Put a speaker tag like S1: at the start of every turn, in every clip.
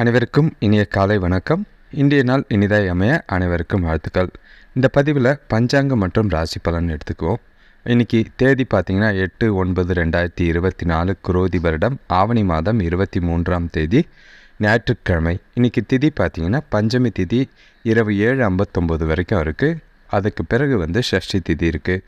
S1: அனைவருக்கும் இனிய காலை வணக்கம். இன்றைய நாள் இனிதாய் அமைய அனைவருக்கும் வாழ்த்துக்கள். இந்த பதிவில் பஞ்சாங்கம் மற்றும் ராசி பலன் எடுத்துக்குவோம். இன்றைக்கி தேதி பார்த்திங்கன்னா எட்டு ஒன்பது ரெண்டாயிரத்தி இருபத்தி நாலு குரோதி வருடம். ஆவணி மாதம் இருபத்தி மூன்றாம் தேதி ஞாயிற்றுக்கிழமை. இன்றைக்கி திதி பார்த்திங்கன்னா பஞ்சமி திதி இரவு ஏழு ஐம்பத்தொம்போது வரைக்கும் இருக்குது அதுக்கு பிறகு வந்து ஷஷ்டி திதி இருக்குது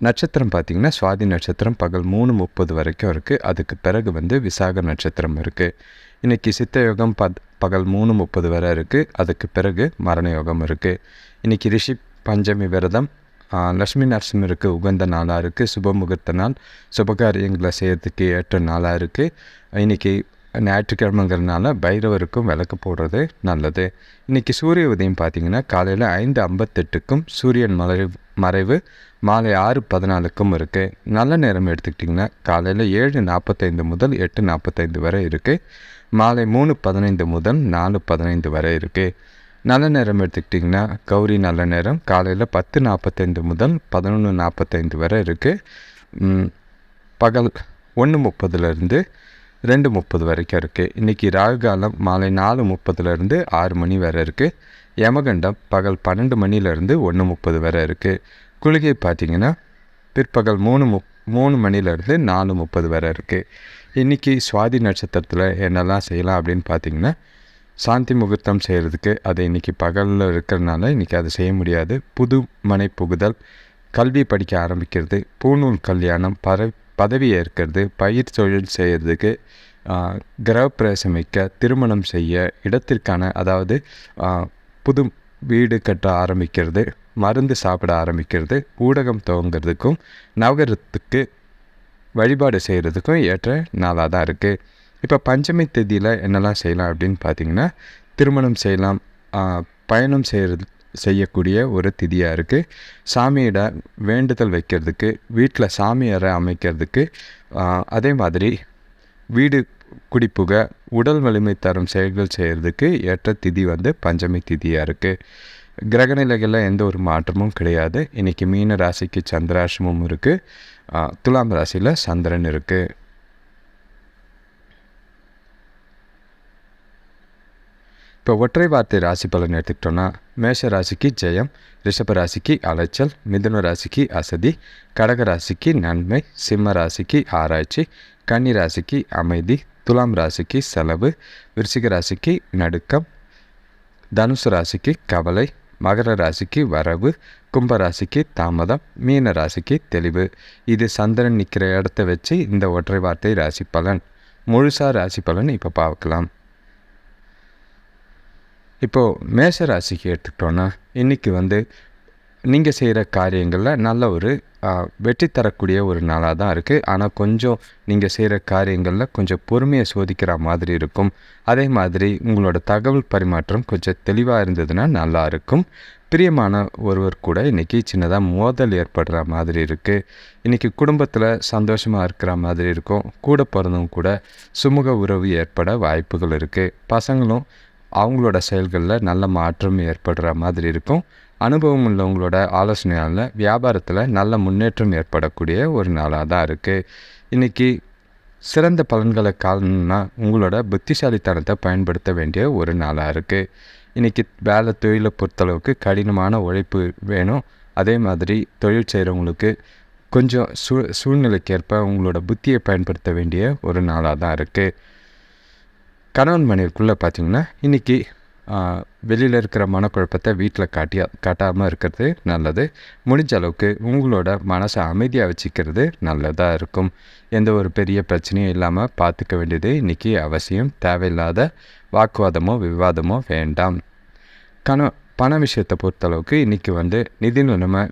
S1: நட்சத்திரம் பார்த்திங்கன்னா சுவாதி நட்சத்திரம் பகல் மூணு முப்பது வரைக்கும் இருக்குது அதுக்கு பிறகு வந்து விசாக நட்சத்திரம் இருக்குது இன்றைக்கி சித்த யோகம் பத் பகல் மூணு முப்பது வரை இருக்குது அதுக்கு பிறகு மரண யோகம் இருக்குது இன்றைக்கி ரிஷி பஞ்சமி விரதம் லக்ஷ்மி நரசிம்மருக்கு உகந்த நாளாக இருக்குது சுப முகூர்த்த நாள் சுபகாரியங்களை செய்கிறதுக்கு ஏற்ற நாளாக இருக்குது இன்றைக்கி ஞாயிற்றுக்கிழமைங்கிறதுனால பைரவருக்கும் விளக்கு போடுறது நல்லது. இன்றைக்கி சூரிய உதயம் பார்த்திங்கன்னா காலையில் ஐந்து ஐம்பத்தெட்டுக்கும் சூரியன் மறைவு மறைவு மாலை ஆறு பதினாலுக்கும் இருக்குது நல்ல நேரம் எடுத்துக்கிட்டிங்கன்னா காலையில் ஏழு நாற்பத்தைந்து முதல் எட்டு நாற்பத்தைந்து வரை இருக்குது மாலை மூணு பதினைந்து முதல் நாலு பதினைந்து வரை இருக்குது நல்ல நேரம் எடுத்துக்கிட்டிங்கன்னா கௌரி நல்ல நேரம். காலையில் பத்து நாற்பத்தைந்து முதல் பதினொன்று நாற்பத்தைந்து வரை இருக்குது பகல் ஒன்று முப்பதுலேருந்து ரெண்டு முப்பது வரைக்கும் இருக்குது இன்றைக்கி ராகு காலம் மாலை நாலு முப்பதுலேருந்து ஆறு மணி வரை இருக்குது யமகண்டம் பகல் பன்னெண்டு மணிலேருந்து ஒன்று முப்பது வரை இருக்குது குளிகை பார்த்திங்கன்னா பிற்பகல் மூணு மு மூணு மணிலேருந்து நாலு முப்பது வரை இருக்குது இன்றைக்கி சுவாதி நட்சத்திரத்தில் என்னெல்லாம் செய்யலாம் அப்படின்னு பார்த்தீங்கன்னா சாந்தி முகூர்த்தம் செய்கிறதுக்கு அதை இன்றைக்கி பகலில் இருக்கிறனால இன்றைக்கி அதை செய்ய முடியாது. புது மனை புகுதல் கல்வி படிக்க ஆரம்பிக்கிறது பூநூல் கல்யாணம் பற பதவி ஏற்கிறது பயிர் தொழில் செய்கிறதுக்கு கிரகப்பிரவேசம் வைக்க திருமணம் செய்ய இடத்திற்கான அதாவது புது வீடு கட்ட ஆரம்பிக்கிறது மருந்து சாப்பிட ஆரம்பிக்கிறது ஊடகம் துவங்கிறதுக்கும் நவகரத்துக்கு வழிபாடு செய்கிறதுக்கும் ஏற்ற நாளாக தான் இருக்குது இப்போ பஞ்சமி தேதியில் என்னெல்லாம் செய்யலாம் அப்படின்னு பார்த்தீங்கன்னா திருமணம் செய்யலாம் பயணம் செய்கிறது செய்யக்கூடிய ஒரு திதியாக இருக்குது சாமியிட வேண்டுதல் வைக்கிறதுக்கு வீட்டில் சாமி அறை அமைக்கிறதுக்கு அதே மாதிரி வீடு குடிப்புக உடல் வலிமை தரும் செயல்கள் செய்கிறதுக்கு ஏற்ற திதி வந்து பஞ்சமி திதியாக இருக்குது கிரகநிலைகளில் எந்த ஒரு மாற்றமும் கிடையாது. இன்றைக்கி மீன ராசிக்கு சந்திராசிரமும் இருக்குது துலாம் ராசியில் சந்திரன் இருக்குது இப்போ ஒற்றை வார்த்தை ராசி பலன் எடுத்துக்கிட்டோன்னா மேஷ ராசிக்கு ஜெயம் ரிஷப ராசிக்கு அலைச்சல் மிதுன ராசிக்கு அசதி கடக ராசிக்கு நன்மை சிம்ம ராசிக்கு ஆராய்ச்சி கன்னி ராசிக்கு அமைதி துலாம் ராசிக்கு செலவு விருச்சிக ராசிக்கு நடுக்கம் தனுசு ராசிக்கு கவலை மகர ராசிக்கு வரவு கும்பராசிக்கு தாமதம் மீன ராசிக்கு தெளிவு. இது சந்திரன் நிற்கிற இடத்த வச்சு இந்த ஒற்றை வார்த்தை ராசி பலன். முழுசாக ராசி பலன் இப்போ பார்க்கலாம். இப்போது மேஷ ராசிக்கு எடுத்துக்கிட்டோன்னா இன்றைக்கி வந்து நீங்கள் செய்கிற காரியங்களில் நல்ல ஒரு வெற்றி தரக்கூடிய ஒரு நாளாக தான் இருக்குது ஆனால் கொஞ்சம் நீங்கள் செய்கிற காரியங்களில் கொஞ்சம் பொறுமையை சோதிக்கிற மாதிரி இருக்கும். அதே மாதிரி உங்களோட தகவல் பரிமாற்றம் கொஞ்சம் தெளிவாக இருந்ததுன்னா நல்லா இருக்கும். பிரியமான ஒருவர் கூட இன்றைக்கி சின்னதாக மோதல் ஏற்படுற மாதிரி இருக்குது இன்றைக்கி குடும்பத்தில் சந்தோஷமாக இருக்கிற மாதிரி இருக்கும். கூட பிறந்தவங்க கூட சுமூக உறவு ஏற்பட வாய்ப்புகள் இருக்குது பசங்களும் அவங்களோட செயல்களில் நல்ல மாற்றம் ஏற்படுற மாதிரி இருக்கும். அனுபவம் உள்ளவங்களோட ஆலோசனையால் வியாபாரத்தில் நல்ல முன்னேற்றம் ஏற்படக்கூடிய ஒரு நாளாக தான் இருக்குது இன்றைக்கி சிறந்த பலன்களை காணணும்னா உங்களோட புத்திசாலித்தனத்தை பயன்படுத்த வேண்டிய ஒரு நாளாக இருக்குது இன்றைக்கி வேலை தொழிலை பொறுத்தளவுக்கு கடினமான உழைப்பு வேணும். அதே மாதிரி தொழில் செய்கிறவங்களுக்கு கொஞ்சம் சூ சூழ்நிலைக்கேற்ப உங்களோட புத்தியை பயன்படுத்த வேண்டிய ஒரு நாளாக தான் இருக்குது கணவன் மனைவிக்குள்ளே பார்த்திங்கன்னா இன்றைக்கி வெளியில் இருக்கிற மனக்குழப்பத்தை வீட்டில் காட்டியா காட்டாமல் இருக்கிறது நல்லது. முடிஞ்ச அளவுக்கு உங்களோட மனசை அமைதியாக வச்சுக்கிறது நல்லதாக இருக்கும். எந்த ஒரு பெரிய பிரச்சனையும் இல்லாமல் பார்த்துக்க வேண்டியது இன்றைக்கி அவசியம். தேவையில்லாத வாக்குவாதமோ விவாதமோ வேண்டாம். கண பண விஷயத்தை பொறுத்தளவுக்கு இன்றைக்கி வந்து நிதி நிலைமை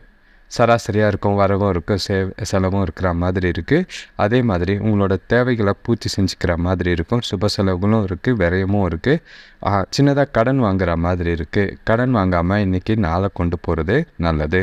S1: சராசரியாக இருக்கும் வரவும் இருக்கும் சே செலவும் இருக்கிற மாதிரி இருக்குது அதே மாதிரி உங்களோட தேவைகளை பூர்த்தி செஞ்சுக்கிற மாதிரி இருக்கும். சுப செலவுகளும் இருக்குது விரயமும் இருக்குது சின்னதாக கடன் வாங்குகிற மாதிரி இருக்குது கடன் வாங்காமல் இன்றைக்கி நாளை கொண்டு போகிறது நல்லது.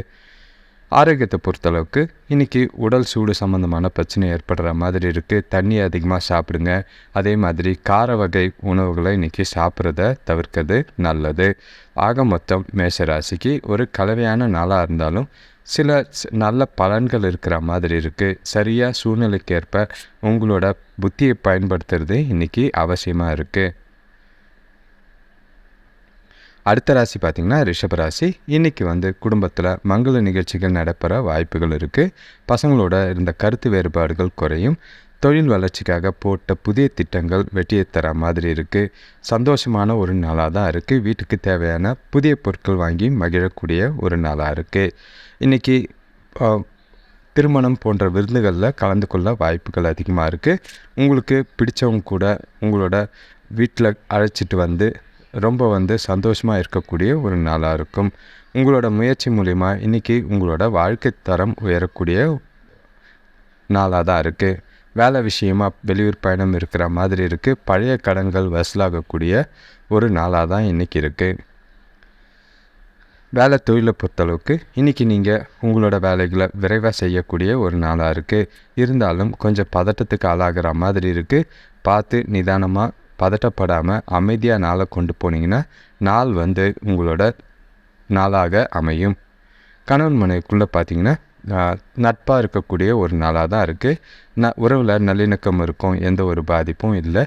S1: ஆரோக்கியத்தை பொறுத்தளவுக்கு இன்றைக்கி உடல் சூடு சம்மந்தமான பிரச்சனை ஏற்படுற மாதிரி இருக்குது தண்ணி அதிகமாக சாப்பிடுங்க. அதே மாதிரி கார வகை உணவுகளை இன்றைக்கி சாப்பிட்றத தவிர்க்கிறது நல்லது. ஆக மொத்தம் மேஷராசிக்கு ஒரு கலவையான நாளாக இருந்தாலும் சில நல்ல பலன்கள் இருக்கிற மாதிரி இருக்குது சரியாக சூழ்நிலைக்கேற்ப உங்களோட புத்தியை பயன்படுத்துறது இன்றைக்கி அவசியமாக இருக்குது அடுத்த ராசி பார்த்திங்கன்னா ரிஷபராசி இன்றைக்கி வந்து குடும்பத்தில் மங்கள நிகழ்ச்சிகள் நடைபெற வாய்ப்புகள் இருக்குது பசங்களோட இருந்த கருத்து வேறுபாடுகள் குறையும். தொழில் வளர்ச்சிக்காக போட்ட புதிய திட்டங்கள் வெற்றியை தர மாதிரி இருக்குது சந்தோஷமான ஒரு நாளாக தான் இருக்குது வீட்டுக்கு தேவையான புதிய பொருட்கள் வாங்கி மகிழக்கூடிய ஒரு நாளாக இருக்குது இன்றைக்கி திருமணம் போன்ற விருந்துகளில் கலந்து கொள்ள வாய்ப்புகள் அதிகமாக இருக்குது உங்களுக்கு பிடிச்சவங்க கூட உங்களோட வீட்டில் அழைச்சிட்டு வந்து ரொம்ப வந்து சந்தோஷமாக இருக்கக்கூடிய ஒரு நாளாக இருக்கும். உங்களோட முயற்சி மூலிமா இன்றைக்கி உங்களோட வாழ்க்கை தரம் உயரக்கூடிய நாளாக தான் இருக்குது வேலை விஷயமா வெளியூர் பயணம் இருக்கிற மாதிரி இருக்குது பழைய கடன்கள் வசூலாகக்கூடிய ஒரு நாளாக தான் இன்றைக்கி இருக்குது வேலை தொழிலை பொறுத்தளவுக்கு இன்றைக்கி நீங்கள் உங்களோட வேலைகளை விரைவாக செய்யக்கூடிய ஒரு நாளாக இருக்குது இருந்தாலும் கொஞ்சம் பதட்டத்துக்கு ஆளாகிற மாதிரி இருக்குது பார்த்து நிதானமாக பதட்டப்படாமல் அமைதியாக நாளை கொண்டு போனீங்கன்னா நாள் வந்து உங்களோட நாளாக அமையும். கணவன் மனைவிக்குள்ளே பார்த்தீங்கன்னா நட்பாக இருக்கக்கூடிய ஒரு நாளாக தான் இருக்குது ந உறவில் நல்லிணக்கம் இருக்கும் எந்த ஒரு பாதிப்பும் இல்லை.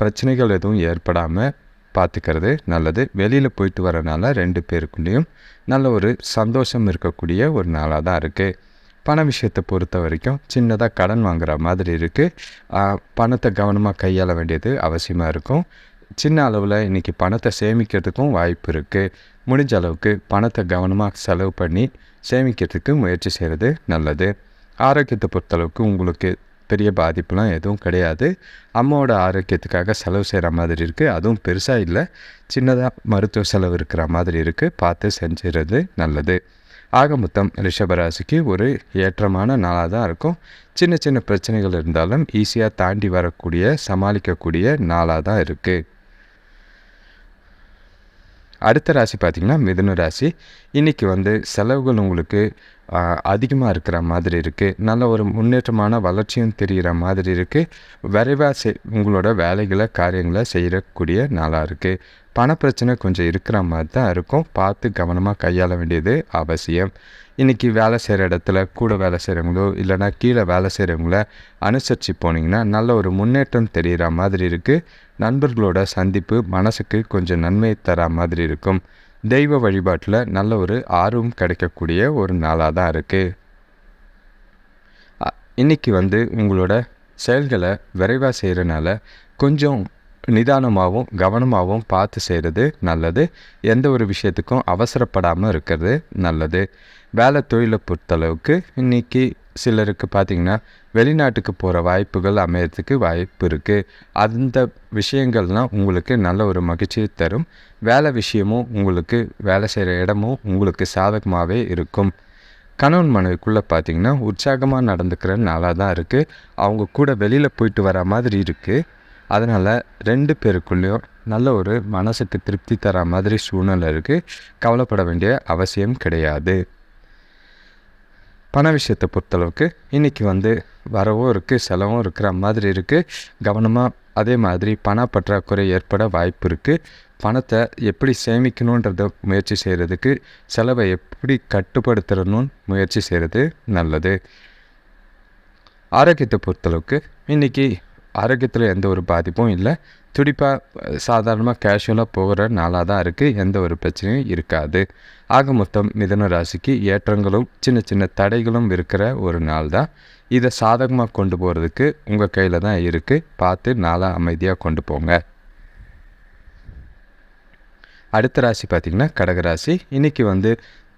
S1: பிரச்சனைகள் எதுவும் ஏற்படாமல் பார்த்துக்கிறது நல்லது. வெளியில் போயிட்டு வரனால ரெண்டு பேருக்குள்ளேயும் நல்ல ஒரு சந்தோஷம் இருக்கக்கூடிய ஒரு நாளாக தான் இருக்குது பண விஷயத்தை பொறுத்த வரைக்கும் சின்னதாக கடன் வாங்குகிற மாதிரி இருக்குது பணத்தை கவனமாக கையாள வேண்டியது அவசியமாக இருக்கும். சின்ன அளவில் இன்றைக்கி பணத்தை சேமிக்கிறதுக்கும் வாய்ப்பு இருக்குது முடிஞ்ச அளவுக்கு பணத்தை கவனமாக செலவு பண்ணி சேமிக்கிறதுக்கு முயற்சி செய்கிறது நல்லது. ஆரோக்கியத்தை பொறுத்தளவுக்கு உங்களுக்கு பெரிய பாதிப்புலாம் எதுவும் கிடையாது. அம்மாவோட ஆரோக்கியத்துக்காக செலவு செய்கிற மாதிரி இருக்குது அதுவும் பெருசாக இல்லை. சின்னதாக மருத்துவ செலவு இருக்கிற மாதிரி இருக்குது பார்த்து செஞ்சுறது நல்லது. ஆக மொத்தம் ரிஷபராசிக்கு ஒரு ஏற்றமான நாளாக தான் இருக்கும். சின்ன சின்ன பிரச்சனைகள் இருந்தாலும் ஈஸியாக தாண்டி வரக்கூடிய சமாளிக்கக்கூடிய நாளாக தான் இருக்குது அடுத்த ராசி பார்த்திங்கன்னா மிதுன ராசி. இன்றைக்கி வந்து செலவுகள் உங்களுக்கு அதிகமாக இருக்கிற மாதிரி இருக்குது நல்ல ஒரு முன்னேற்றமான வளர்ச்சியும் தெரிகிற மாதிரி இருக்குது விரைவாக செய் உங்களோட வேலைகளை காரியங்களை செய்யக்கூடிய நாளாக இருக்குது பணப்பிரச்சனை கொஞ்சம் இருக்கிற மாதிரி தான் இருக்கும். பார்த்து கவனமாக கையாள வேண்டியது அவசியம். இன்றைக்கி வேலை செய்கிற இடத்துல கூட வேலை செய்கிறவங்களோ இல்லைனா கீழே வேலை செய்கிறவங்கள அனுசரித்து போனீங்கன்னா நல்ல ஒரு முன்னேற்றம் தெரிகிற மாதிரி இருக்குது நண்பர்களோட சந்திப்பு மனசுக்கு கொஞ்சம் நன்மை தர மாதிரி இருக்கும். தெய்வ வழிபாட்டில் நல்ல ஒரு ஆர்வம் கிடைக்கக்கூடிய ஒரு நாளாக தான் இருக்குது இன்றைக்கி வந்து உங்களோட செயல்களை விரைவாக செய்கிறனால கொஞ்சம் நிதானமாகவும் கவனமாகவும் பார்த்து செய்கிறது நல்லது. எந்த ஒரு விஷயத்துக்கும் அவசரப்படாமல் இருக்கிறது நல்லது. வேலை தொழிலை பொறுத்தளவுக்கு இன்றைக்கி சிலருக்கு பார்த்திங்கன்னா வெளிநாட்டுக்கு போகிற வாய்ப்புகள் அமையறதுக்கு வாய்ப்பு இருக்குது அந்த விஷயங்கள்லாம் உங்களுக்கு நல்ல ஒரு மகிழ்ச்சியை தரும். வேலை விஷயமும் உங்களுக்கு வேலை செய்கிற இடமும் உங்களுக்கு சாதகமாகவே இருக்கும். கணவன் மனைவிக்குள்ளே பார்த்திங்கன்னா உற்சாகமாக நடந்துக்கிற நாளாக தான் இருக்குது அவங்க கூட வெளியில் போயிட்டு வர மாதிரி இருக்குது அதனால் ரெண்டு பேருக்குள்ளேயும் நல்ல ஒரு மனசுக்கு திருப்தி தர மாதிரி சூழ்நிலை இருக்குது கவலைப்பட வேண்டிய அவசியம் கிடையாது. பண விஷயத்தை பொறுத்தளவுக்கு இன்றைக்கி வந்து வரவும் இருக்குது செலவும் இருக்கிற மாதிரி இருக்குது கவனமாக அதே மாதிரி பண பற்றாக்குறை ஏற்பட வாய்ப்பு இருக்குது பணத்தை எப்படி சேமிக்கணுன்றத முயற்சி செய்கிறதுக்கு செலவை எப்படி கட்டுப்படுத்துறணும் முயற்சி செய்கிறது நல்லது. ஆரோக்கியத்தை பொறுத்தளவுக்கு இன்றைக்கி ஆரோக்கியத்தில் எந்த ஒரு பாதிப்பும் இல்லை. துடிப்பாக சாதாரணமாக கேஷுவலாக போகிற நாளாக தான் இருக்குது எந்த ஒரு பிரச்சனையும் இருக்காது. ஆக மொத்தம் மிதன ராசிக்கு ஏற்றங்களும் சின்ன சின்ன தடைகளும் இருக்கிற ஒரு நாள் தான் இதை சாதகமாக கொண்டு போகிறதுக்கு உங்கள் கையில் தான் இருக்குது பார்த்து நாளாக அமைதியாக கொண்டு போங்க. அடுத்த ராசி பார்த்திங்கன்னா கடகராசி இன்றைக்கி வந்து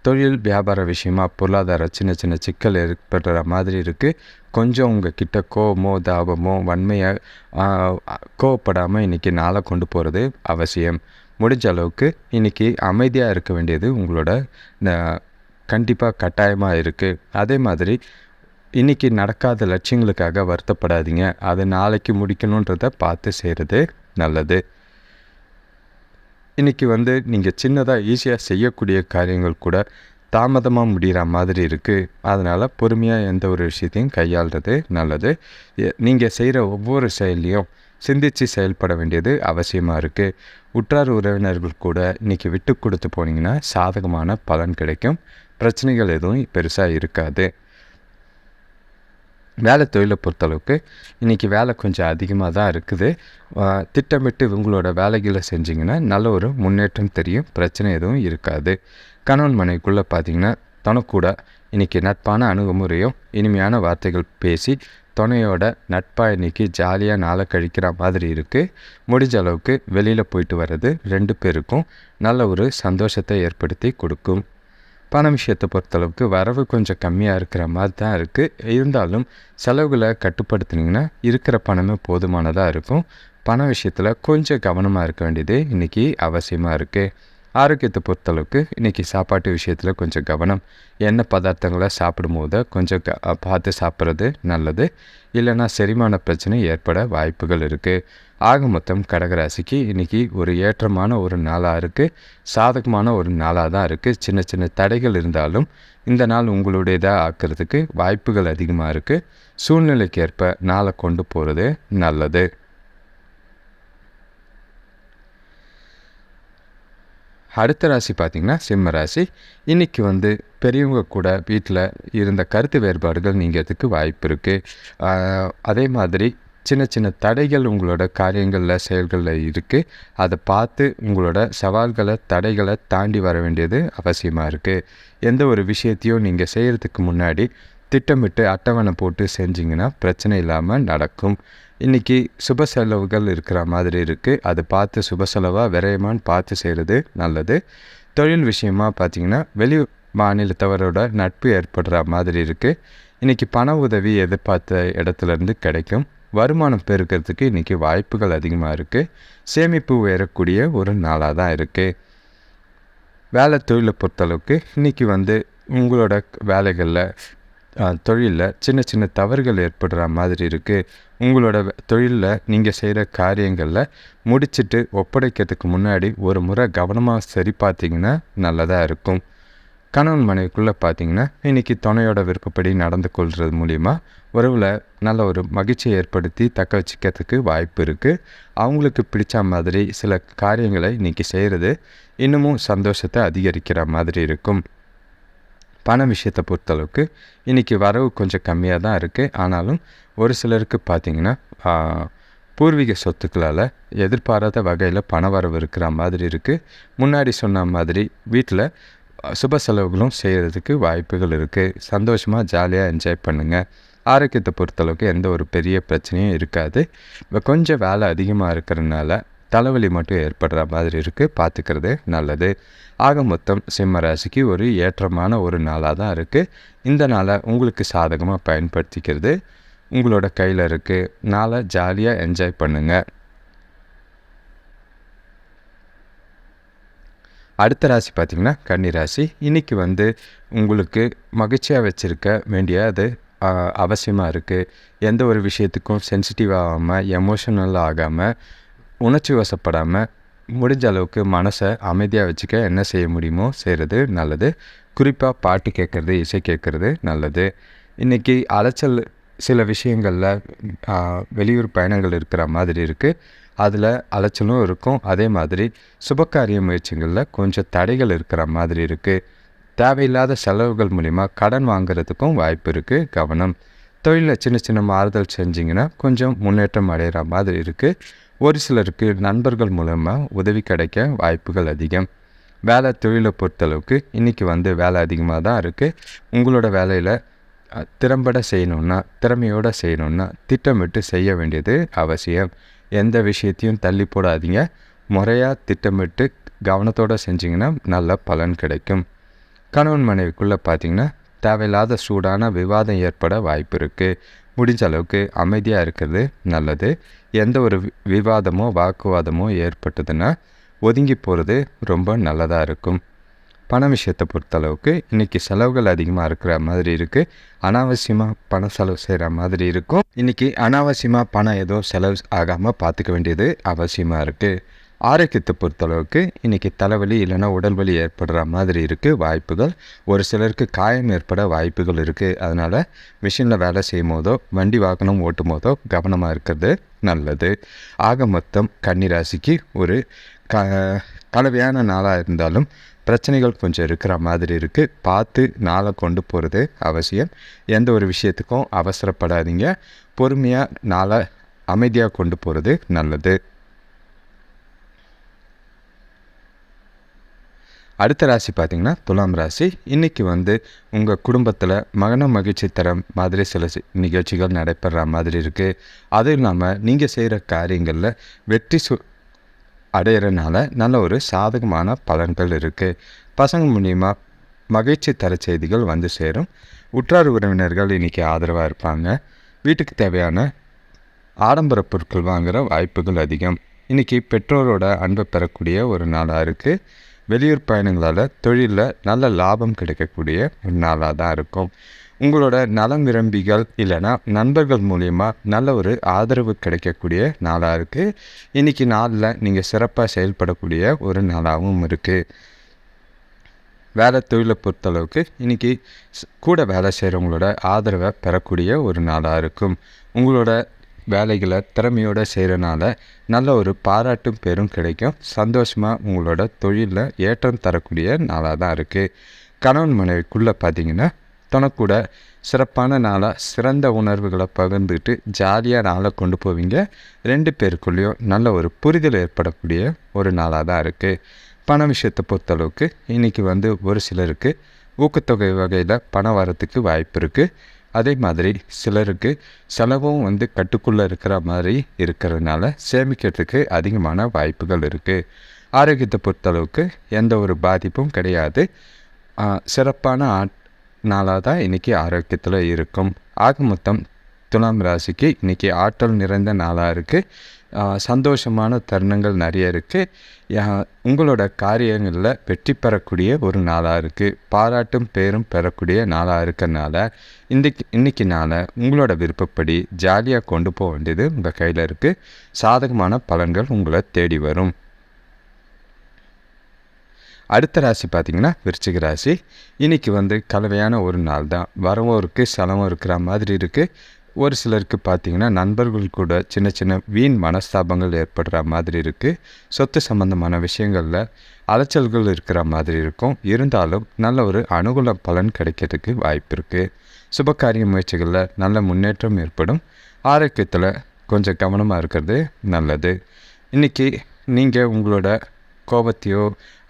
S1: தொழில் வியாபார விஷயமா பொருளாதார சின்ன சின்ன சிக்கல் ஏற்படுற மாதிரி இருக்குது கொஞ்சம் உங்கள் கிட்ட கோபமோ தாபமோ வன்மையாக கோவப்படாமல் இன்றைக்கி நாளை கொண்டு போகிறது அவசியம். முடிஞ்ச அளவுக்கு இன்றைக்கி அமைதியாக இருக்க வேண்டியது உங்களோட கண்டிப்பாக கட்டாயமாக இருக்குது அதே மாதிரி இன்றைக்கி நடக்காத லட்சியங்களுக்காக வருத்தப்படாதீங்க. அதை நாளைக்கு முடிக்கணுன்றத பார்த்து செய்கிறது நல்லது. இன்றைக்கி வந்து நீங்கள் சின்னதாக ஈஸியாக செய்யக்கூடிய காரியங்கள் கூட தாமதமாக முடிகிற மாதிரி இருக்குது அதனால் பொறுமையாக எந்த ஒரு விஷயத்தையும் கையாளுறது நல்லது. நீங்கள் செய்கிற ஒவ்வொரு செயலையும் சிந்தித்து செயல்பட வேண்டியது அவசியமாக இருக்குது உற்றார் உறவினர்கள் கூட இன்றைக்கி விட்டு கொடுத்து போனீங்கன்னா சாதகமான பலன் கிடைக்கும். பிரச்சனைகள் எதுவும் பெருசாக இருக்காது. வேலை தொழிலை பொறுத்தளவுக்கு இன்றைக்கி வேலை கொஞ்சம் அதிகமாக தான் இருக்குது. திட்டமிட்டு உங்களோட வேலைகளை செஞ்சிங்கன்னா நல்ல ஒரு முன்னேற்றம் தெரியும். பிரச்சனை எதுவும் இருக்காது. கணவன் மனைவிக்குள்ளே பார்த்தீங்கன்னா தனக்கூட இன்றைக்கி நட்பான அணுகுமுறையும் இனிமையான வார்த்தைகள் பேசி துணையோட நட்பாக இன்றைக்கி ஜாலியாக நாளை கழிக்கிற மாதிரி இருக்குது முடிஞ்ச அளவுக்கு வெளியில் போயிட்டு வர்றது ரெண்டு பேருக்கும் நல்ல ஒரு சந்தோஷத்தை ஏற்படுத்தி கொடுக்கும். பண விஷயத்தை பொறுத்தளவுக்கு வரவு கொஞ்சம் கம்மியாக இருக்கிற மாதிரி தான் இருக்குது இருந்தாலும் செலவுகளை கட்டுப்படுத்தினீங்கன்னா இருக்கிற பணமே போதுமானதாக இருக்கும். பண விஷயத்தில் கொஞ்சம் கவனமாக இருக்க வேண்டியது இன்றைக்கி அவசியமாக இருக்குது ஆரோக்கியத்தை பொறுத்தளவுக்கு இன்றைக்கி சாப்பாட்டு விஷயத்தில் கொஞ்சம் கவனம். எண்ணெய் பதார்த்தங்களை சாப்பிடும்போது கொஞ்சம் க பார்த்து சாப்பிட்றது நல்லது. இல்லைன்னா செரிமான பிரச்சனை ஏற்பட வாய்ப்புகள் இருக்குது ஆக மொத்தம் கடகராசிக்கு இன்றைக்கி ஒரு ஏற்றமான ஒரு நாளாக இருக்குது சாதகமான ஒரு நாளாக தான் இருக்குது சின்ன சின்ன தடைகள் இருந்தாலும் இந்த நாள் உங்களுடையதாக ஆக்கிறதுக்கு வாய்ப்புகள் அதிகமாக இருக்குது சூழ்நிலைக்கு ஏற்ப நாளை கொண்டு போகிறது நல்லது. அடுத்த ராசி பார்த்திங்கன்னா சிம்ம ராசி. இன்றைக்கி வந்து பெரியவங்க கூட வீட்டில் இருந்த கருத்து வேறுபாடுகள் நீங்கிறதுக்கு வாய்ப்பு இருக்குது அதே மாதிரி சின்ன சின்ன தடைகள் உங்களோட காரியங்களில் செயல்களில் இருக்குது அதை பார்த்து உங்களோட சவால்களை தடைகளை தாண்டி வர வேண்டியது அவசியமாக இருக்குது எந்த ஒரு விஷயத்தையும் நீங்கள் செய்கிறதுக்கு முன்னாடி திட்டமிட்டு அட்டவணை போட்டு செஞ்சிங்கன்னா பிரச்சனை இல்லாமல் நடக்கும். இன்றைக்கி சுப செலவுகள் இருக்கிற மாதிரி இருக்குது அது பார்த்து சுப செலவாக விரயமான்னு பார்த்து செய்கிறது நல்லது. தொழில் விஷயமா பார்த்தீங்கன்னா வெளி மாநிலத்தவரோட நட்பு ஏற்படுற மாதிரி இருக்குது இன்றைக்கி பண உதவி எதிர்பார்த்த இடத்துலேருந்து கிடைக்கும். வருமானம் பெருக்கிறதுக்கு இன்றைக்கி வாய்ப்புகள் அதிகமாக இருக்குது சேமிப்பு உயரக்கூடிய ஒரு நாளாக தான் இருக்குது வேலை தொழிலை பொறுத்தளவுக்கு இன்றைக்கி வந்து உங்களோட வேலைகளில் தொழிலில் சின்ன சின்ன தவறுகள் ஏற்படுற மாதிரி இருக்குது உங்களோட தொழிலில் நீங்கள் செய்கிற காரியங்களில் முடிச்சுட்டு ஒப்படைக்கிறதுக்கு முன்னாடி ஒரு முறை கவனமாக சரி பார்த்தீங்கன்னா நல்லதாக இருக்கும். கணவன் மனைவிக்குள்ளே பார்த்தீங்கன்னா இன்றைக்கி துணையோட விருப்பப்படி நடந்து கொள்கிறது மூலிமா உறவில் நல்ல ஒரு மகிழ்ச்சியை ஏற்படுத்தி தக்க வச்சுக்கிறதுக்கு வாய்ப்பு இருக்குது அவங்களுக்கு பிடிச்ச மாதிரி சில காரியங்களை இன்றைக்கி செய்கிறது இன்னமும் சந்தோஷத்தை அதிகரிக்கிற மாதிரி இருக்கும். பண விஷயத்தை பொறுத்தளவுக்கு இன்றைக்கி வரவு கொஞ்சம் கம்மியாக தான் இருக்குது ஆனாலும் ஒரு சிலருக்கு பார்த்திங்கன்னா பூர்வீக சொத்துக்களால் எதிர்பாராத வகையில் பண வரவு இருக்கிற மாதிரி இருக்குது முன்னாடி சொன்ன மாதிரி வீட்டில் சுப செலவுகளும் செய்கிறதுக்கு வாய்ப்புகள் இருக்குது சந்தோஷமாக ஜாலியாக என்ஜாய் பண்ணுங்கள் ஆரோக்கியத்தை பொறுத்தளவுக்கு எந்த ஒரு பெரிய பிரச்சனையும் இருக்காது. இப்போ கொஞ்சம் வேலை அதிகமாக இருக்கிறதுனால தலைவலி மட்டும் ஏற்படுற மாதிரி இருக்குது பார்த்துக்கிறது நல்லது. ஆக மொத்தம் சிம்ம ராசிக்கு ஒரு ஏற்றமான ஒரு நாளாக தான் இருக்குது இந்த நாளை உங்களுக்கு சாதகமாக பயன்படுத்திக்கிறது. உங்களோட கையில் இருக்குது நாளை ஜாலியாக என்ஜாய் பண்ணுங்கள் அடுத்த ராசி பார்த்திங்கன்னா கன்னி ராசி. இன்றைக்கி வந்து உங்களுக்கு மகிழ்ச்சியாக வச்சுருக்க வேண்டிய அது அவசியமாக இருக்குது எந்த ஒரு விஷயத்துக்கும் சென்சிட்டிவ் ஆகாமல் எமோஷனல் ஆகாமல் உணர்ச்சி வசப்படாமல் முடிஞ்ச அளவுக்கு மனசை அமைதியாக வச்சுக்க என்ன செய்ய முடியுமோ செய்கிறது நல்லது. குறிப்பாக பாட்டு கேட்குறது இசை கேட்குறது நல்லது. இன்றைக்கி அலைச்சல் சில விஷயங்களில் வெளியூர் பயணங்கள் இருக்கிற மாதிரி இருக்குது அதில் அலைச்சலும் இருக்கும். அதே மாதிரி சுபகாரிய முயற்சிகளில் கொஞ்சம் தடைகள் இருக்கிற மாதிரி இருக்குது தேவையில்லாத செலவுகள் மூலிமா கடன் வாங்குறதுக்கும் வாய்ப்பு இருக்குது கவனம். தொழிலில் சின்ன சின்ன மாறுதல் செஞ்சிங்கன்னா கொஞ்சம் முன்னேற்றம் அடைகிற மாதிரி இருக்குது ஒரு சிலருக்கு நண்பர்கள் மூலமாக உதவி கிடைக்க வாய்ப்புகள் அதிகம். வேலை தொழிலை பொறுத்தளவுக்கு இன்றைக்கி வந்து வேலை அதிகமாக தான் இருக்குது உங்களோட வேலையில் திறம்பட செய்யணுன்னா திறமையோடு செய்யணுன்னா திட்டமிட்டு செய்ய வேண்டியது அவசியம். எந்த விஷயத்தையும் தள்ளி போடாதீங்க. முறையாக திட்டமிட்டு கவனத்தோடு செஞ்சிங்கன்னா நல்ல பலன் கிடைக்கும். கணவன் மனைவிக்குள்ளே பார்த்திங்கன்னா தேவையில்லாத சூடான விவாதம் ஏற்பட வாய்ப்பு இருக்குது முடிஞ்ச அளவுக்கு அமைதியாக இருக்கிறது நல்லது. எந்த ஒரு விவாதமோ வாக்குவாதமோ ஏற்பட்டதுன்னா ஒதுங்கி போகிறது ரொம்ப நல்லதாக இருக்கும். பண விஷயத்தை பொறுத்தளவுக்கு இன்றைக்கி செலவுகள் அதிகமாக இருக்கிற மாதிரி இருக்குது அனாவசியமாக பணம் செலவு செய்கிற மாதிரி இருக்கும். இன்றைக்கி அனாவசியமாக பணம் எதுவும் செலவு ஆகாமல் பார்த்துக்க வேண்டியது அவசியமாக இருக்குது ஆரோக்கியத்தை பொறுத்தளவுக்கு இன்றைக்கி தலைவலி இல்லைன்னா உடல் வலி ஏற்படுற மாதிரி இருக்குது வாய்ப்புகள். ஒரு சிலருக்கு காயம் ஏற்பட வாய்ப்புகள் இருக்குது அதனால் மிஷினில் வேலை செய்யும் போதோ வண்டி வாகனம் ஓட்டும் போதோ கவனமாக இருக்கிறது நல்லது. ஆக மொத்தம் கன்னிராசிக்கு ஒரு க கலவையான நாளாக இருந்தாலும் பிரச்சனைகள் கொஞ்சம் இருக்கிற மாதிரி இருக்குது பார்த்து நாளை கொண்டு போகிறது அவசியம். எந்த ஒரு விஷயத்துக்கும் அவசரப்படாதீங்க. பொறுமையாக நாளை அமைதியாக கொண்டு போகிறது நல்லது. அடுத்த ராசி பார்த்திங்கன்னா துலாம் ராசி. இன்றைக்கி வந்து உங்கள் குடும்பத்தில் மகன மகிழ்ச்சி தர மாதிரி சில நிகழ்ச்சிகள் நடைபெற மாதிரி இருக்குது அதுவும் இல்லாமல் நீங்கள் செய்கிற காரியங்களில் வெற்றி சு அடையிறனால நல்ல ஒரு சாதகமான பலன்கள் இருக்குது பசங்க மூலியமாக மகிழ்ச்சி தர செய்திகள் வந்து சேரும். உற்றார் உறவினர்கள் இன்றைக்கி ஆதரவாக இருப்பாங்க. வீட்டுக்கு தேவையான ஆடம்பர பொருட்கள் வாங்குகிற வாய்ப்புகள் அதிகம். இன்றைக்கி பெற்றோரோட அன்பை பெறக்கூடிய ஒரு நாளாக இருக்குது வெளியூர் பயணங்களால் தொழிலில் நல்ல லாபம் கிடைக்கக்கூடிய ஒரு நாளாக தான் இருக்கும். உங்களோட நலம் விரும்பிகள் இல்லைன்னா நண்பர்கள் மூலயமா நல்ல ஒரு ஆதரவு கிடைக்கக்கூடிய நாளாக இருக்குது இன்றைக்கி நாளில் நீங்கள் சிறப்பாக செயல்படக்கூடிய ஒரு நாளாகவும் இருக்குது வேலை தொழிலை பொறுத்தளவுக்கு இன்றைக்கி கூட வேலை செய்கிறவங்களோட ஆதரவை பெறக்கூடிய ஒரு நாளாக இருக்கும். உங்களோட வேலைகளை திறமையோடு செய்கிறனால நல்ல ஒரு பாராட்டும் பேரும் கிடைக்கும். சந்தோஷமாக உங்களோட தொழிலில் ஏற்றம் தரக்கூடிய நாளாக தான் இருக்குது கணவன் மனைவிக்குள்ளே பார்த்தீங்கன்னா தனக்கூட சிறப்பான நாளாக சிறந்த உணர்வுகளை பகிர்ந்துட்டு ஜாலியாக நாளை கொண்டு போவீங்க. ரெண்டு பேருக்குள்ளேயும் நல்ல ஒரு புரிதல் ஏற்படக்கூடிய ஒரு நாளாக தான் இருக்குது பண விஷயத்தை பொறுத்தளவுக்கு இன்றைக்கி வந்து ஒரு சிலருக்கு ஊக்கத்தொகை வகையில் பணம் வரத்துக்கு வாய்ப்பு இருக்குது அதே மாதிரி சிலருக்கு செலவும் வந்து கட்டுக்குள்ளே இருக்கிற மாதிரி இருக்கிறதுனால சேமிக்கிறதுக்கு அதிகமான வாய்ப்புகள் இருக்குது ஆரோக்கியத்தை பொறுத்தளவுக்கு எந்த ஒரு பாதிப்பும் கிடையாது. சிறப்பான ஆட் நாளாக தான் இன்றைக்கி ஆரோக்கியத்தில் இருக்கும். ஆக மொத்தம் துலாம் ராசிக்கு இன்றைக்கி ஆற்றல் நிறைந்த நாளாக இருக்குது சந்தோஷமான தருணங்கள் நிறைய இருக்குது உங்களோட காரியங்களில் வெற்றி பெறக்கூடிய ஒரு நாளாக இருக்குது பாராட்டும் பேரும் பெறக்கூடிய நாளாக இருக்கிறனால இன்றைக்கு இன்றைக்கி நாளை உங்களோட விருப்பப்படி ஜாலியாக கொண்டு போக வேண்டியது உங்கள் கையில் இருக்குது சாதகமான பலன்கள் உங்களை தேடி வரும். அடுத்த ராசி பார்த்திங்கன்னா விருச்சிக ராசி. இன்றைக்கி வந்து கலவையான ஒரு நாள் தான். வரவும் இருக்குது செலவும் இருக்கிற மாதிரி இருக்குது ஒரு சிலருக்கு பார்த்திங்கன்னா நண்பர்கள் கூட சின்ன சின்ன வீண் மனஸ்தாபங்கள் ஏற்படுற மாதிரி இருக்குது சொத்து சம்மந்தமான விஷயங்களில் அலைச்சல்கள் இருக்கிற மாதிரி இருக்கும். இருந்தாலும் நல்ல ஒரு அனுகூல பலன் கிடைக்கிறதுக்கு வாய்ப்பு இருக்குது சுபகாரிய முயற்சிகளில் நல்ல முன்னேற்றம் ஏற்படும். ஆரோக்கியத்தில் கொஞ்சம் கவனமாக இருக்கிறது நல்லது. இன்றைக்கி நீங்கள் உங்களோட கோபத்தையோ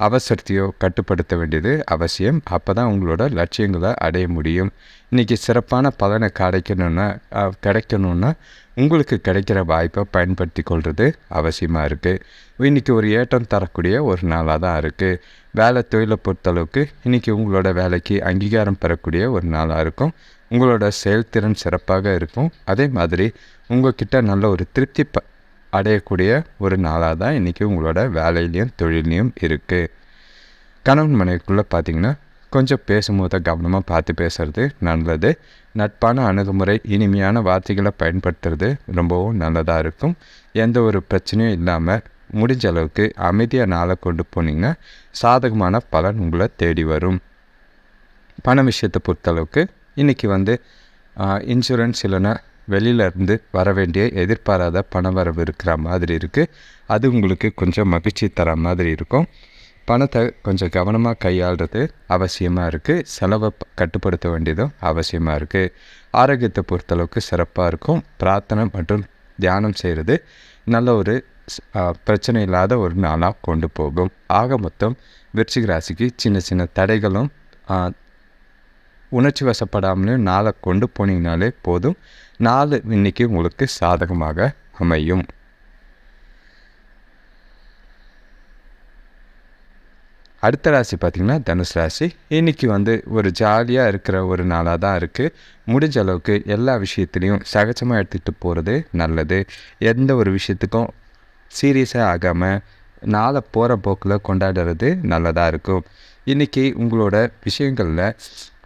S1: அவசரத்தையோ கட்டுப்படுத்த வேண்டியது அவசியம். அப்போ தான் உங்களோட லட்சியங்களை அடைய முடியும். இன்றைக்கி சிறப்பான பலனை கிடைக்கணுன்னா கிடைக்கணுன்னா உங்களுக்கு கிடைக்கிற வாய்ப்பை பயன்படுத்தி கொள்வது அவசியமாக இருக்குது இன்றைக்கி ஒரு ஏற்றம் தரக்கூடிய ஒரு நாளாக தான் இருக்குது வேலை தொழிலை பொறுத்தளவுக்கு இன்றைக்கி உங்களோட வேலைக்கு அங்கீகாரம் பெறக்கூடிய ஒரு நாளாக இருக்கும். உங்களோட செயல்திறன் சிறப்பாக இருக்கும். அதே மாதிரி உங்கள்கிட்ட நல்ல ஒரு திருப்தி ப அடையக்கூடிய ஒரு நாளாக தான் இன்றைக்கி உங்களோட வேலையிலையும் தொழிலையும் இருக்குது கணவன் மனைவிக்குள்ளே பார்த்திங்கன்னா கொஞ்சம் பேசும்போது கவனமாக பார்த்து பேசுகிறது நல்லது. நட்பான அணுகுமுறை இனிமையான வார்த்தைகளை பயன்படுத்துறது ரொம்பவும் நல்லதாக இருக்கும். எந்த ஒரு பிரச்சனையும் இல்லாமல் முடிஞ்ச அளவுக்கு அமைதியாக நாளை கொண்டு போனீங்கன்னா சாதகமான பலன் உங்களை தேடி வரும். பண விஷயத்தை பொறுத்தளவுக்கு இன்றைக்கி வந்து இன்சூரன்ஸ் இல்லைன்னா வெளியிலேருந்து வர வேண்டிய எதிர்பாராத பணவரவு இருக்கிற மாதிரி இருக்குது அது உங்களுக்கு கொஞ்சம் மகிழ்ச்சி தர மாதிரி இருக்கும். பணத்தை கொஞ்சம் கவனமாக கையாளுறது அவசியமாக இருக்குது செலவை கட்டுப்படுத்த வேண்டியதும் அவசியமாக இருக்குது ஆரோக்கியத்தை பொறுத்தளவுக்கு சிறப்பாக இருக்கும். பிரார்த்தனை மற்றும் தியானம் செய்கிறது நல்ல ஒரு பிரச்சனை இல்லாத ஒரு நாளாக கொண்டு போகும். ஆக மொத்தம் விருச்சிக ராசிக்கு சின்ன சின்ன தடைகளும் உணர்ச்சி வசப்படாமலையும் நாளை கொண்டு போனீங்கனாலே போதும். நாலு இன்றைக்கி உங்களுக்கு சாதகமாக அமையும். அடுத்த ராசி பார்த்திங்கன்னா தனுஷ் ராசி. இன்றைக்கி வந்து ஒரு ஜாலியாக இருக்கிற ஒரு நாளாக தான் இருக்குது முடிஞ்ச அளவுக்கு எல்லா விஷயத்துலேயும் சகஜமாக எடுத்துகிட்டு போகிறது நல்லது. எந்த ஒரு விஷயத்துக்கும் சீரியஸாக ஆகாமல் நாளை போகிற போக்கில் கொண்டாடுறது நல்லதாக இருக்கும். இன்றைக்கி உங்களோட விஷயங்களில்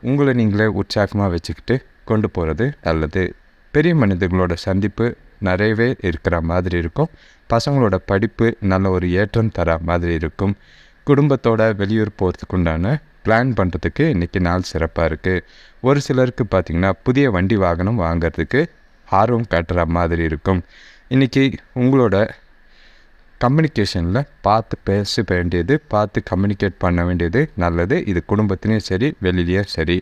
S1: உங்களை நீங்களே உற்சாகமாக வச்சுக்கிட்டு கொண்டு போகிறது நல்லது பெரிய மனிதர்களோட சந்திப்பு நிறையவே இருக்கிற மாதிரி இருக்கும். பசங்களோட படிப்பு நல்ல ஒரு ஏற்றம் தர மாதிரி இருக்கும். குடும்பத்தோட வெளியூர் போகிறதுக்கு உண்டான பிளான் பண்ணுறதுக்கு இன்றைக்கி நாள் சிறப்பாக இருக்குது ஒரு சிலருக்கு பார்த்திங்கன்னா புதிய வண்டி வாகனம் வாங்கிறதுக்கு ஆர்வம் காட்டுற மாதிரி இருக்கும். இன்றைக்கி உங்களோட கம்யூனிகேஷனில் பார்த்து பேச வேண்டியது பார்த்து கம்யூனிகேட் பண்ண வேண்டியது நல்லது. இது குடும்பத்துலேயும் சரி வெளியிலையும் சரி.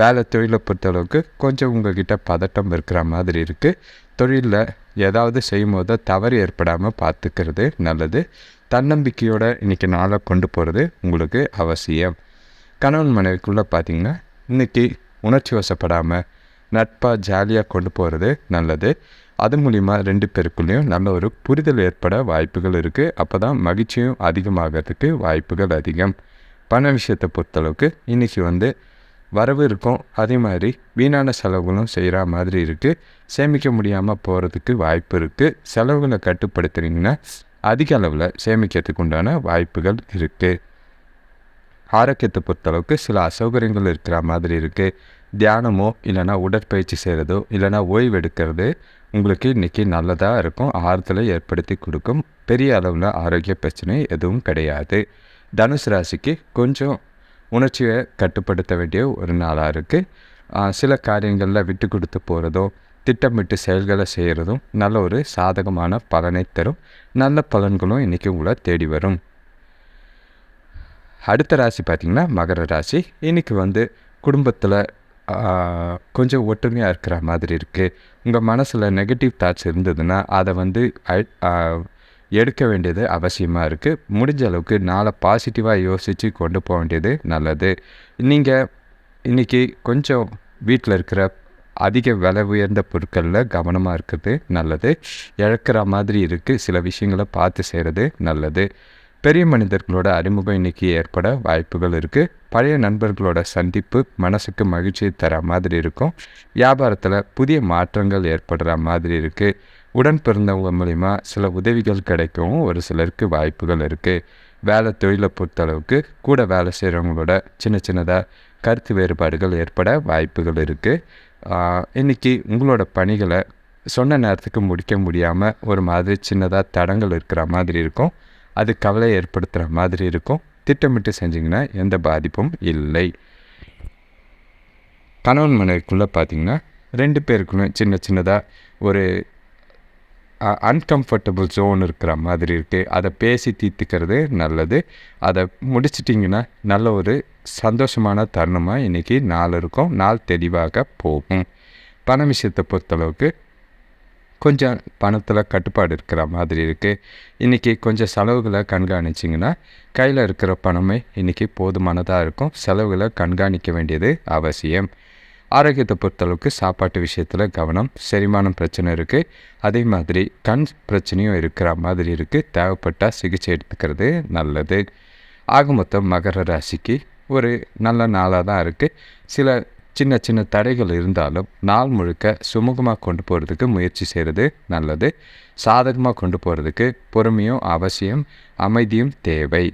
S1: வேலை தொழிலை பொறுத்தளவுக்கு கொஞ்சம் உங்கள்கிட்ட பதட்டம் இருக்கிற மாதிரி இருக்குது தொழிலில் ஏதாவது செய்யும் போது தவறு ஏற்படாமல் பார்த்துக்கிறது நல்லது. தன்னம்பிக்கையோடு இன்றைக்கி நாளை கொண்டு போகிறது உங்களுக்கு அவசியம். கணவன் மனைவிக்குள்ளே பார்த்தீங்கன்னா இன்றைக்கி உணர்ச்சி வசப்படாமல் நட்பாக ஜாலியாக கொண்டு போகிறது நல்லது. அது மூலிமா ரெண்டு பேருக்குள்ளேயும் நல்ல ஒரு புரிதல் ஏற்பட வாய்ப்புகள் இருக்குது அப்போ தான் மகிழ்ச்சியும் அதிகமாகிறதுக்கு வாய்ப்புகள் அதிகம். பண விஷயத்தை பொறுத்தளவுக்கு இன்றைக்கி வந்து வரவு இருக்கும். அதே மாதிரி வீணான செலவுகளும் செய்கிற மாதிரி இருக்குது சேமிக்க முடியாமல் போகிறதுக்கு வாய்ப்பு இருக்குது செலவுகளை கட்டுப்படுத்துனீங்கன்னா அதிக அளவில் சேமிக்கிறதுக்கு உண்டான வாய்ப்புகள் இருக்குது ஆரோக்கியத்தை பொறுத்தளவுக்கு சில அசௌகரியங்கள் இருக்கிற மாதிரி இருக்குது தியானமோ இல்லைனா உடற்பயிற்சி செய்கிறதோ இல்லைனா ஓய்வு எடுக்கிறது உங்களுக்கு இன்றைக்கி நல்லதாக இருக்கும். ஆறுதலை ஏற்படுத்தி கொடுக்கும். பெரிய அளவில் ஆரோக்கிய பிரச்சனை எதுவும் கிடையாது. தனுசு ராசிக்கு கொஞ்சம் உணர்ச்சியை கட்டுப்படுத்த வேண்டிய ஒரு நாளாக இருக்குது சில காரியங்களில் விட்டு கொடுத்து போகிறதும் திட்டமிட்டு செயல்களை செய்கிறதும் நல்ல ஒரு சாதகமான பலனை தரும். நல்ல பலன்களும் இன்றைக்கி உங்களை தேடி வரும். அடுத்த ராசி பார்த்திங்கன்னா மகர ராசி. இன்றைக்கி வந்து குடும்பத்தில் கொஞ்சம் ஒற்றுமையாக இருக்கிற மாதிரி இருக்குது உங்கள் மனசில் நெகட்டிவ் தாட்ஸ் இருந்ததுன்னா அதை வந்து எடுக்க வேண்டியது அவசியமாக இருக்குது முடிஞ்ச அளவுக்கு நாளை பாசிட்டிவாக யோசித்து கொண்டு போக வேண்டியது நல்லது. நீங்கள் இன்றைக்கி கொஞ்சம் வீட்டில் இருக்கிற அதிக விலை உயர்ந்த பொருட்களில் கவனமாக இருக்கிறது நல்லது. இழக்கிற மாதிரி இருக்குது சில விஷயங்களை பார்த்து செய்கிறது நல்லது. பெரிய மனிதர்களோட அறிமுகம் இன்றைக்கி ஏற்பட வாய்ப்புகள் இருக்குது பழைய நண்பர்களோட சந்திப்பு மனசுக்கு மகிழ்ச்சியை தர மாதிரி இருக்கும். வியாபாரத்தில் புதிய மாற்றங்கள் ஏற்படுற மாதிரி இருக்குது உடன் பிறந்தவங்க மூலிமா சில உதவிகள் கிடைக்கவும் ஒரு சிலருக்கு வாய்ப்புகள் இருக்குது வேலை தொழிலை பொறுத்தளவுக்கு கூட வேலை செய்கிறவங்களோட சின்ன சின்னதாக கருத்து வேறுபாடுகள் ஏற்பட வாய்ப்புகள் இருக்குது இன்றைக்கி உங்களோட பணிகளை சொன்ன நேரத்துக்கு முடிக்க முடியாமல் ஒரு மாதிரி சின்னதாக தடங்கள் இருக்கிற மாதிரி இருக்கும். அது கவலை ஏற்படுத்துகிற மாதிரி இருக்கும். திட்டமிட்டு செஞ்சிங்கன்னா எந்த பாதிப்பும் இல்லை. கணவன் மனைவிக்குள்ளே பார்த்தீங்கன்னா ரெண்டு பேருக்குள்ளே சின்ன சின்னதாக ஒரு அன்கம்ஃபர்டபுள் ஜோன் இருக்கிற மாதிரி இருக்குது அதை பேசி தீர்த்துக்கிறது நல்லது. அதை முடிச்சிட்டிங்கன்னா நல்ல ஒரு சந்தோஷமான தருணமாக இன்றைக்கி நாள் இருக்கும். நாள் தெளிவாக போகும். பண விஷயத்தை பொறுத்தளவுக்கு கொஞ்சம் பணத்தில் கட்டுப்பாடு இருக்கிற மாதிரி இருக்குது இன்றைக்கி கொஞ்சம் செலவுகளை கண்காணிச்சிங்கன்னா கையில் இருக்கிற பணமே இன்றைக்கி போதுமானதாக இருக்கும். செலவுகளை கண்காணிக்க வேண்டியது அவசியம். ஆரோக்கியத்தை பொறுத்தளவுக்கு சாப்பாட்டு விஷயத்தில் கவனம் செரிமானம் பிரச்சனை இருக்குது அதே மாதிரி கண் பிரச்சனையும் இருக்கிற மாதிரி இருக்குது தேவைப்பட்டால் சிகிச்சை எடுத்துக்கிறது நல்லது. ஆக மொத்தம் மகர ராசிக்கு ஒரு நல்ல நாளாக தான் இருக்குது சில சின்ன சின்ன தடைகள் இருந்தாலும் நாள் முழுக்க சுமூகமாக கொண்டு போகிறதுக்கு முயற்சி செய்கிறது நல்லது. சாதகமாக கொண்டு போகிறதுக்கு பொறுமையும் அவசியம் அமைதியும் தேவை.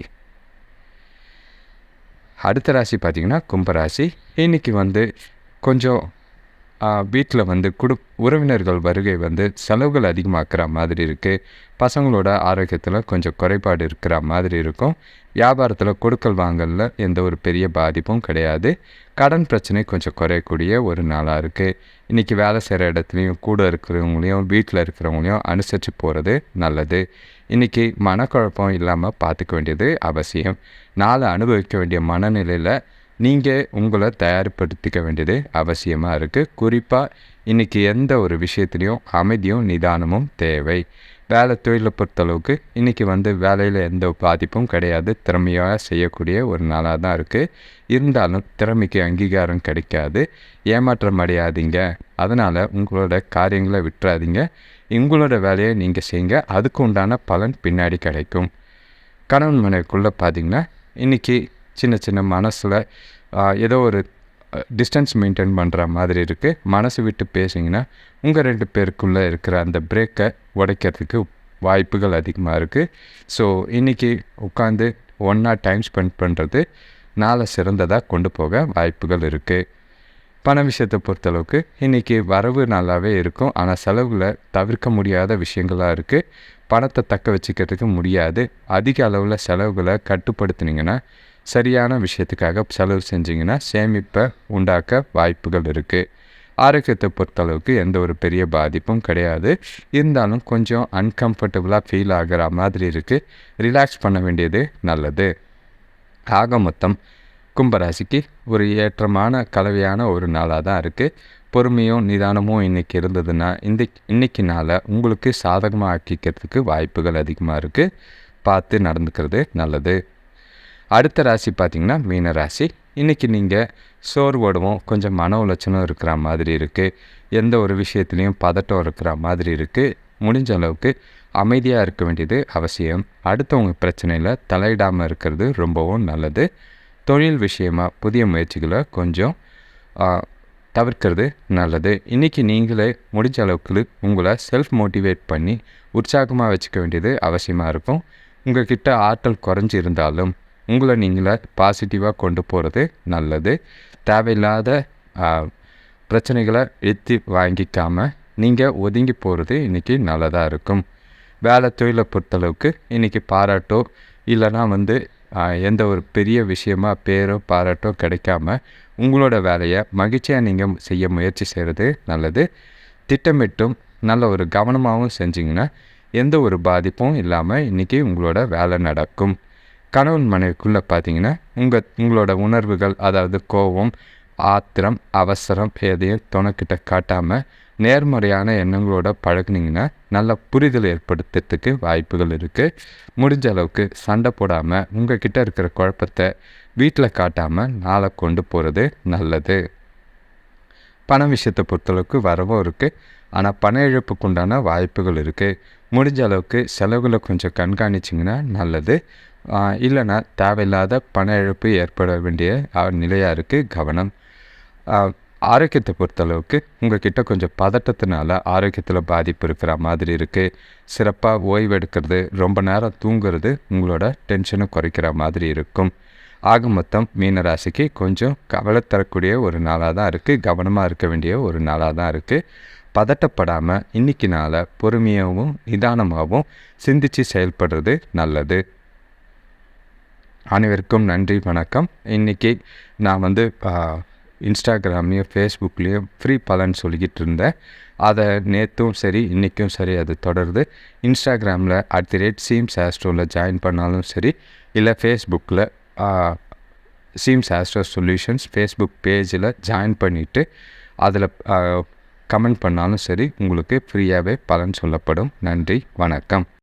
S1: அடுத்த ராசி பார்த்திங்கன்னா கும்பராசி. இன்றைக்கி வந்து கொஞ்சம் வீட்டில் வந்து குடு உறவினர்கள் வருகை வந்து செலவுகள் அதிகமாக்குற மாதிரி இருக்குது பசங்களோட ஆரோக்கியத்தில் கொஞ்சம் குறைபாடு இருக்கிற மாதிரி இருக்கும். வியாபாரத்தில் கொடுக்கல் வாங்கலில் எந்த ஒரு பெரிய பாதிப்பும் கிடையாது. கடன் பிரச்சனை கொஞ்சம் குறையக்கூடிய ஒரு நாளாக இருக்குது இன்றைக்கி வேலை செய்கிற இடத்துலையும் கூட இருக்கிறவங்களையும் வீட்டில் இருக்கிறவங்களையும் அனுசரித்து போகிறது நல்லது. இன்றைக்கி மனக்குழப்பம் இல்லாமல் பார்த்துக்க வேண்டியது அவசியம். நாளை அனுபவிக்க வேண்டிய மனநிலையில் நீங்கள் உங்களை தயார்படுத்திக்க வேண்டியது அவசியமாக இருக்குது குறிப்பாக இன்றைக்கி எந்த ஒரு விஷயத்துலேயும் அமைதியும் நிதானமும் தேவை. வேலை தொழிலை பொறுத்தளவுக்கு இன்றைக்கி வந்து வேலையில் எந்த பாதிப்பும் கிடையாது. திறமையாக செய்யக்கூடிய ஒரு நாளாக தான் இருக்குது இருந்தாலும் திறமைக்கு அங்கீகாரம் கிடைக்காது. ஏமாற்றம் அடையாதீங்க. அதனால் உங்களோட காரியங்களை விட்டுறாதீங்க. உங்களோட வேலையை நீங்கள் செய்யுங்க. அதுக்கு உண்டான பலன் பின்னாடி கிடைக்கும். கணவன் மனைவிக்குள்ளே பார்த்தீங்கன்னா இன்றைக்கி சின்ன சின்ன மனசில் ஏதோ ஒரு டிஸ்டன்ஸ் மெயின்டைன் பண்ணுற மாதிரி இருக்குது மனசு விட்டு பேசிங்கன்னா உங்கள் ரெண்டு பேருக்குள்ளே இருக்கிற அந்த பிரேக்கை உடைக்கிறதுக்கு வாய்ப்புகள் அதிகமாக இருக்குது ஸோ இன்றைக்கி உட்காந்து ஒன்றா டைம் ஸ்பெண்ட் பண்ணுறது நாளை சிறந்ததாக கொண்டு போக வாய்ப்புகள் இருக்குது பண விஷயத்தை பொறுத்தளவுக்கு இன்றைக்கி வரவு நல்லாவே இருக்கும். ஆனால் செலவில் தவிர்க்க முடியாத விஷயங்களாக இருக்குது பணத்தை தக்க வச்சுக்கிறதுக்கு முடியாது. அதிக அளவில் செலவுகளை கட்டுப்படுத்துனீங்கன்னா சரியான விஷயத்துக்காக செலவு செஞ்சிங்கன்னா சேமிப்பை உண்டாக்க வாய்ப்புகள் இருக்குது ஆரோக்கியத்தை பொறுத்தளவுக்கு எந்த ஒரு பெரிய பாதிப்பும் கிடையாது. இருந்தாலும் கொஞ்சம் அன்கம்ஃபர்டபுளாக ஃபீல் ஆகிற மாதிரி இருக்குது ரிலாக்ஸ் பண்ண வேண்டியது நல்லது. ஆக மொத்தம் கும்பராசிக்கு ஒரு ஏற்றமான கலவையான ஒரு நாளாக தான் இருக்குது பொறுமையும் நிதானமும் இன்றைக்கி இருந்ததுன்னா இந்த இன்றைக்கி நாளை உங்களுக்கு சாதகமாக ஆக்கிக்கிறதுக்கு வாய்ப்புகள் அதிகமாக இருக்குது பார்த்து நடந்துக்கிறது நல்லது. அடுத்த ராசி பார்த்திங்கன்னா மீன ராசி. இன்றைக்கி நீங்கள் சோர்வோடவும் கொஞ்சம் மன உளைச்சலும் இருக்கிற மாதிரி இருக்குது எந்த ஒரு விஷயத்துலேயும் பதட்டம் இருக்கிற மாதிரி இருக்குது முடிஞ்ச அளவுக்கு அமைதியாக இருக்க வேண்டியது அவசியம். அடுத்தவங்க பிரச்சனையில் தலையிடாமல் இருக்கிறது ரொம்பவும் நல்லது. தொழில் விஷயமாக புதிய முயற்சிகளை கொஞ்சம் தவிர்க்கிறது நல்லது. இன்றைக்கி நீங்களே முடிஞ்ச அளவுக்கு உங்களை செல்ஃப் மோட்டிவேட் பண்ணி உற்சாகமாக வச்சுக்க வேண்டியது அவசியமாக இருக்கும். உங்கள் கிட்ட ஆற்றல் குறைஞ்சி இருந்தாலும் உங்களை நீங்களே பாசிட்டிவாக கொண்டு போகிறது நல்லது. தேவையில்லாத பிரச்சனைகளை எடுத்து வாங்கிக்காமல் நீங்கள் ஒதுங்கி போகிறது இன்றைக்கி நல்லதாக இருக்கும். வேலை தொழிலை பொறுத்தளவுக்கு இன்றைக்கி பாராட்டோ இல்லைனா வந்து எந்த ஒரு பெரிய விஷயமா பேரோ பாராட்டோ கிடைக்காம உங்களோட வேலையை மகிழ்ச்சியாக நீங்கள் செய்ய முயற்சி செய்கிறது நல்லது. திட்டமிட்டும் நல்ல ஒரு கவனமாகவும் செஞ்சிங்கன்னா எந்த ஒரு பாதிப்பும் இல்லாமல் இன்றைக்கி உங்களோட வேலை நடக்கும். கணவன் மனைவிக்குள்ளே பார்த்தீங்கன்னா உங்கள் உங்களோட உணர்வுகள் அதாவது கோபம் ஆத்திரம் அவசரம் எதையும் துணைக்கிட்ட காட்டாமல் நேர்மறையான எண்ணங்களோட பழகுனீங்கன்னா நல்ல புரிதல் ஏற்படுத்துறதுக்கு வாய்ப்புகள் இருக்குது முடிஞ்ச அளவுக்கு சண்டை போடாமல் உங்கள் கிட்டே இருக்கிற குழப்பத்தை வீட்டில் காட்டாமல் நாளை கொண்டு போகிறது நல்லது. பண விஷயத்தை பொறுத்தளவுக்கு வரவும் இருக்குது ஆனால் பண இழப்புக்கு உண்டான வாய்ப்புகள் இருக்குது முடிஞ்ச அளவுக்கு செலவுகளை கொஞ்சம் கண்காணிச்சிங்கன்னா நல்லது. இல்லைன்னா தேவையில்லாத பண இழப்பு ஏற்பட வேண்டிய நிலையாக இருக்குது கவனம். ஆரோக்கியத்தை பொறுத்தளவுக்கு உங்கள்கிட்ட கொஞ்சம் பதட்டத்தினால ஆரோக்கியத்தில் பாதிப்பு இருக்கிற மாதிரி இருக்குது சிறப்பாக ஓய்வு எடுக்கிறது ரொம்ப நேரம் தூங்குறது உங்களோட டென்ஷனை குறைக்கிற மாதிரி இருக்கும். ஆக மொத்தம் மீனராசிக்கு கொஞ்சம் கவலை தரக்கூடிய ஒரு நாளாக தான் இருக்குது கவனமாக இருக்க வேண்டிய ஒரு நாளாக தான் இருக்குது பதட்டப்படாமல் இன்றைக்கி நாளை பொறுமையாகவும் நிதானமாகவும் சிந்தித்து செயல்படுறது நல்லது. அனைவருக்கும் நன்றி வணக்கம். இன்றைக்கி நான் வந்து இன்ஸ்டாகிராம்லேயும் ஃபேஸ்புக்லேயும் ஃப்ரீ பலன் சொல்லிக்கிட்டு இருந்தேன். அதை நேற்றும் சரி இன்றைக்கும் சரி அது தொடருது. இன்ஸ்டாகிராமில் அட் தி ரேட் சீம்ஸ் ஆஸ்ட்ரோவில் ஜாயின் பண்ணாலும் சரி இல்லை ஃபேஸ்புக்கில் சீம்ஸ் ஆஸ்ட்ரோ சொல்யூஷன்ஸ் ஃபேஸ்புக் பேஜில் ஜாயின் பண்ணிவிட்டு அதில் கமெண்ட் பண்ணாலும் சரி உங்களுக்கு ஃப்ரீயாகவே பலன் சொல்லப்படும். நன்றி வணக்கம்.